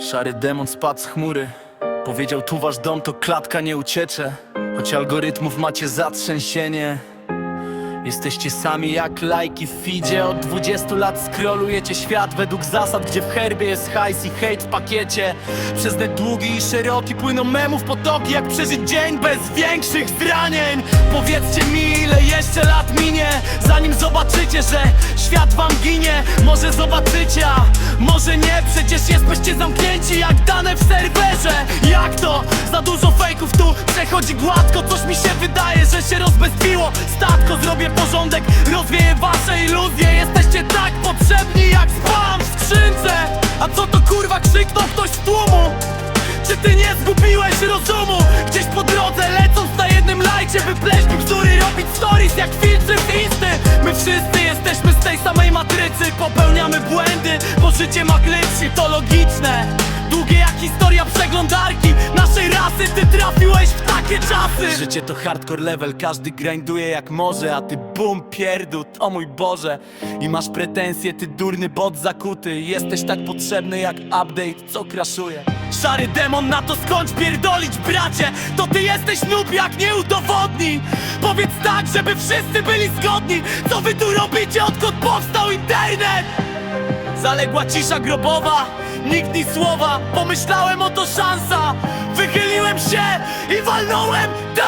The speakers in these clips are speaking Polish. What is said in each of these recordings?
Szary demon spadł z chmury. Powiedział tu wasz dom to klatka nie uciecze. Choć algorytmów macie zatrzęsienie Jesteście sami jak lajki w feedzie. Od 20 lat scrollujecie świat według zasad Gdzie w herbie jest hajs i hejt w pakiecie. Przez net długi i szeroki płyną memów potoki Jak przeżyć dzień bez większych zranień. Powiedzcie mi ile jeszcze lat minie Zanim zobaczycie, że świat wam ginie. Może zobaczycie, a może nie. Przecież jesteście zamknięci jak dane w serwerze tu przechodzi gładko Coś mi się wydaje, że się rozbestwiło. Statko zrobię porządek, rozwieję wasze iluzje. Jesteście tak potrzebni jak spam w skrzynce. A co to kurwa krzyknął ktoś z tłumu? Czy ty nie zgubiłeś rozumu? Gdzieś po drodze lecąc na jednym lajcie Wypleść który robić stories jak filtry z Insty. My wszyscy jesteśmy z tej samej matrycy Popełniamy błędy, bo życie ma glitchy To logiczne Długie jak historia przeglądarki Naszej rasy ty trafiłeś w takie czasy. Życie to hardcore level, każdy grinduje jak może A ty bum pierdut, o mój Boże. I masz pretensje, ty durny bot zakuty. Jesteś tak potrzebny jak update, co kraszuje. Szary demon na to skąd pierdolić bracie. To ty jesteś noob jak nie udowodni Powiedz tak, żeby wszyscy byli zgodni. Co wy tu robicie odkąd powstał internet Zaległa cisza grobowa, nikt ni słowa. Pomyślałem o to szansa. Wychyliłem się i walnąłem tak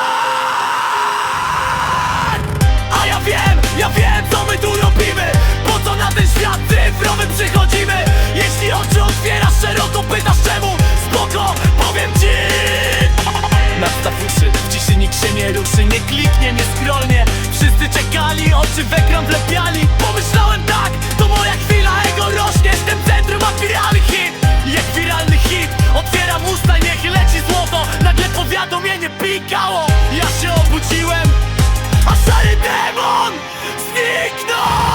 A ja wiem, ja wiem co my tu robimy. Po co na ten świat cyfrowy przychodzimy? Jeśli oczy otwierasz szeroko pytasz czemu? Spoko, powiem ci. Nastaw uszy, w ciszy nikt się nie ruszy. Nie kliknie, nie skrolnie Wszyscy czekali, oczy w ekran wlepiali. Pomyśl znikało Ja się obudziłem, a szary demon zniknął.